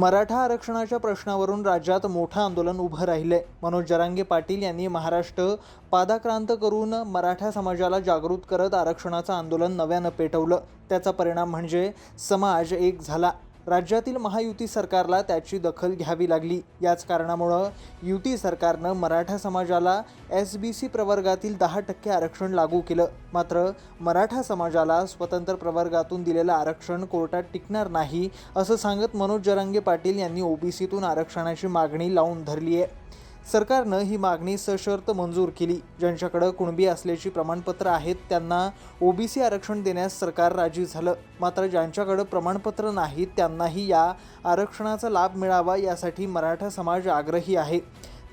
मराठा आरक्षणाच्या प्रश्नावरून राज्यात मोठं आंदोलन उभं राहिले मनोज जरांगे पाटील यांनी महाराष्ट्र पादाक्रांत करून मराठा समाजाला जागृत करत आरक्षणाचं आंदोलन नव्यानं पेटवलं. त्याचा परिणाम म्हणजे समाज एक झाला. राज्यातील महायुती सरकारला त्याची दखल घ्यावी लागली. याच कारणामुळं युती सरकारनं मराठा समाजाला एस बी सी प्रवर्गातील दहा टक्के आरक्षण लागू केलं. मात्र मराठा समाजाला स्वतंत्र प्रवर्गातून दिलेलं आरक्षण कोर्टात टिकणार नाही असं सांगत मनोज जरांगे पाटील यांनी ओबीसीतून आरक्षणाची मागणी लावून धरली आहे सरकारनं ही मागणी सशर्त मंजूर केली. ज्यांच्याकडं कुणबी असल्याची प्रमाणपत्र आहेत त्यांना ओबीसी आरक्षण देण्यास सरकार राजी झालं. मात्र ज्यांच्याकडं प्रमाणपत्र नाहीत त्यांनाही या आरक्षणाचा लाभ मिळावा यासाठी मराठा समाज आग्रही आहे.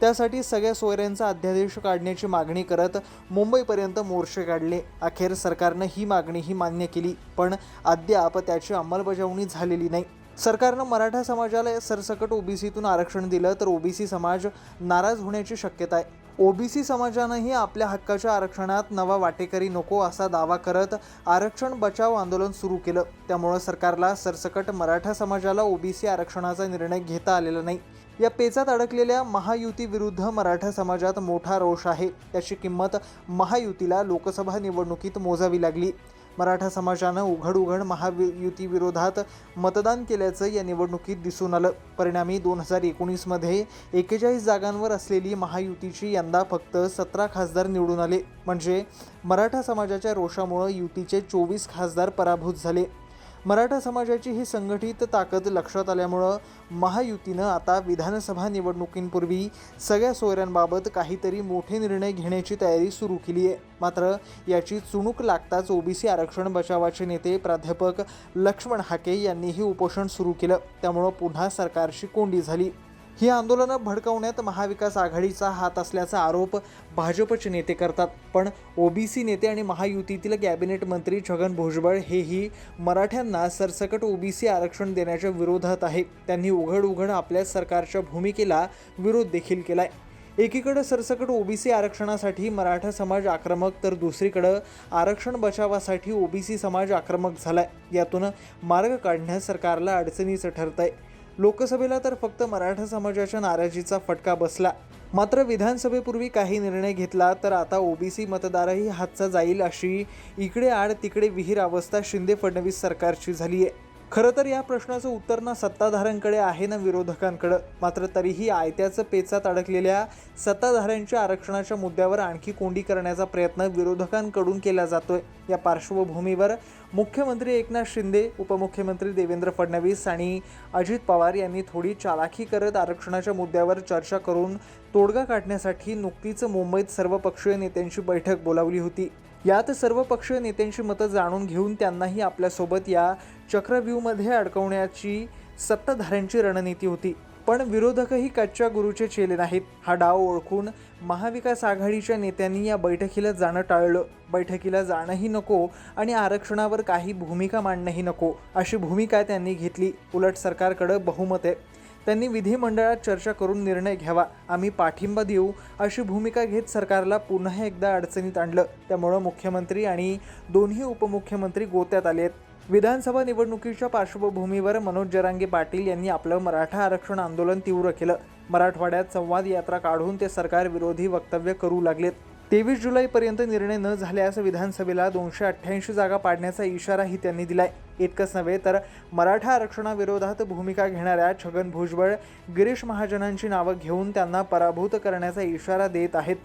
त्यासाठी सगळ्या सोयऱ्यांचा अध्यादेश काढण्याची मागणी करत मुंबईपर्यंत मोर्चे काढले. अखेर सरकारनं ही मागणीही मान्य केली पण अद्याप त्याची अंमलबजावणी झालेली नाही. सरकारनं मराठा समाजाला सरसकट ओबीसीतून आरक्षण दिलं तर ओबीसी समाज नाराज होण्याची शक्यता आहे. ओबीसी समाजानंही आपल्या हक्काच्या आरक्षणात नवा वाटेकरी नको असा दावा करत आरक्षण बचाव आंदोलन सुरू केलं. त्यामुळं सरकारला सरसकट मराठा समाजाला ओबीसी आरक्षणाचा निर्णय घेता आलेला नाही. या पेचात अडकलेल्या महायुतीविरुद्ध मराठा समाजात मोठा रोष आहे. त्याची किंमत महायुतीला लोकसभा निवडणुकीत मोजावी लागली. मराठा समाजानं उघड उघड महायुती विरोधात मतदान केल्याचं या निवडणुकीत दिसून आलं. परिणामी दोन हजार एकोणीसमध्ये एकेचाळीस जागांवर असलेली महायुतीची यंदा फक्त सतरा खासदार निवडून आले. म्हणजे मराठा समाजाच्या रोषामुळं युतीचे चोवीस खासदार पराभूत झाले. मराठा समाजाची ही संघटित ताकद लक्षात आल्यामुळं महायुतीनं आता विधानसभा निवडणुकींपूर्वी सगळ्या सोयऱ्यांबाबत काहीतरी मोठे निर्णय घेण्याची तयारी सुरू केली आहे. मात्र याची चुणूक लागताच ओबीसी आरक्षण बचावाचे नेते प्राध्यापक लक्ष्मण हाके यांनीही उपोषण सुरू केलं. त्यामुळं पुन्हा सरकारशी कोंडी झाली. ही आंदोलनं भडकवण्यात महाविकास आघाडीचा हात असल्याचा आरोप भाजपचे नेते करतात. पण ओबीसी नेते आणि महायुतीतील कॅबिनेट मंत्री छगन भुजबळ हेही मराठ्यांना सरसकट ओबीसी आरक्षण देण्याच्या विरोधात आहे. त्यांनी उघड उघड आपल्या सरकारच्या भूमिकेला विरोध देखील केलाय. एकीकडे सरसकट ओबीसी आरक्षणासाठी मराठा समाज आक्रमक तर दुसरीकडं आरक्षण बचावासाठी ओबीसी समाज आक्रमक झालाय. यातून मार्ग काढण्यास सरकारला अडचणीचं ठरतंय. लोकसभेला तर फक्त मराठा समाजाच्या नाराजीचा फटका बसला. मात्र विधानसभेपूर्वी काही निर्णय घेतला तर आता ओबीसी मतदारही हातचा जाईल अशी इकडे आड तिकडे विहीर अवस्था शिंदे फडणवीस सरकारची झाली आहे खरं तर या प्रश्नाचं उत्तर ना सत्ताधाऱ्यांकडे आहे ना विरोधकांकडं. मात्र तरीही आयत्याचं पेचात अडकलेल्या सत्ताधाऱ्यांच्या आरक्षणाच्या मुद्द्यावर आणखी कोंडी करण्याचा प्रयत्न विरोधकांकडून केला जातोय. या पार्श्वभूमीवर मुख्यमंत्री एकनाथ शिंदे उपमुख्यमंत्री देवेंद्र फडणवीस आणि अजित पवार यांनी थोडी चालाखी करत आरक्षणाच्या मुद्द्यावर चर्चा करून तोडगा काढण्यासाठी नुकतीच मुंबईत सर्वपक्षीय नेत्यांची बैठक बोलावली होती. यात सर्व पक्षीय नेत्यांची मतं जाणून घेऊन त्यांनाही आपल्यासोबत या चक्रव्यूहमध्ये अडकवण्याची सत्ताधाऱ्यांची रणनीती होती. पण विरोधकही कच्च्या गुरुचे चेले नाहीत. हा डाव ओळखून महाविकास आघाडीच्या नेत्यांनी या बैठकीला जाणं टाळलं. बैठकीला जाणंही नको आणि आरक्षणावर काही भूमिका मांडणंही नको अशी भूमिका त्यांनी घेतली. उलट सरकारकडं बहुमत आहे. त्यांनी विधिमंडळात चर्चा करून निर्णय घ्यावा. आम्ही पाठिंबा देऊ. अशी भूमिका घेत सरकारला पुन्हा एकदा अडचणीत आणलं. त्यामुळं मुख्यमंत्री आणि दोन्ही उपमुख्यमंत्री गोत्यात आले आहेत. विधानसभा निवडणुकीच्या पार्श्वभूमीवर मनोज जरांगे पाटील यांनी आपलं मराठा आरक्षण आंदोलन तीव्र केलं. मराठवाड्यात संवाद यात्रा काढून ते सरकारविरोधी वक्तव्य करू लागलेत. तेवीस जुलैपर्यंत निर्णय न झाल्यास विधानसभेला दोनशे अठ्ठ्याऐंशी जागा पाडण्याचा इशाराही त्यांनी दिलाय. इतकंच नव्हे तर मराठा आरक्षणाविरोधात भूमिका घेणाऱ्या छगन भुजबळ गिरीश महाजनांची नावं घेऊन त्यांना पराभूत करण्याचा इशारा देत आहेत.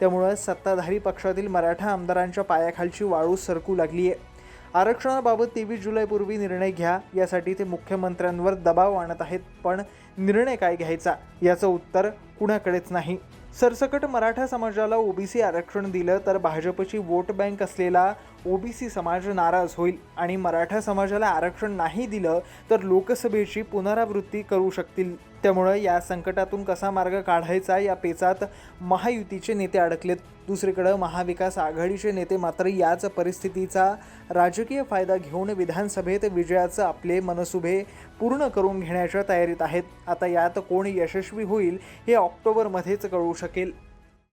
त्यामुळं सत्ताधारी पक्षातील मराठा आमदारांच्या पायाखालची वाळू सरकू लागली आहे आरक्षणाबाबत तेवीस जुलैपूर्वी निर्णय घ्या यासाठी ते मुख्यमंत्र्यांवर दबाव आणत आहेत पण निर्णय काय घ्यायचा? याचं उत्तर कुणाकडेच नाही. सरसकट मराठा समाजाला ओबीसी आरक्षण दिलं तर भाजपची वोट बँक असलेला ओबीसी समाज नाराज होईल आणि मराठा समाजाला आरक्षण नाही दिलं तर लोकसभेची पुनरावृत्ती करू शकतील. त्यामुळं या संकटातून कसा मार्ग काढायचा या पेचात महायुतीचे नेते अडकलेत. दुसरीकडं महाविकास आघाडीचे नेते मात्र याच परिस्थितीचा राजकीय फायदा घेऊन विधानसभेत विजयाचं आपले मनसुभे पूर्ण करून घेण्याच्या तयारीत आहेत. आता यात कोण यशस्वी होईल हे ऑक्टोबरमध्येच कळू शकेल.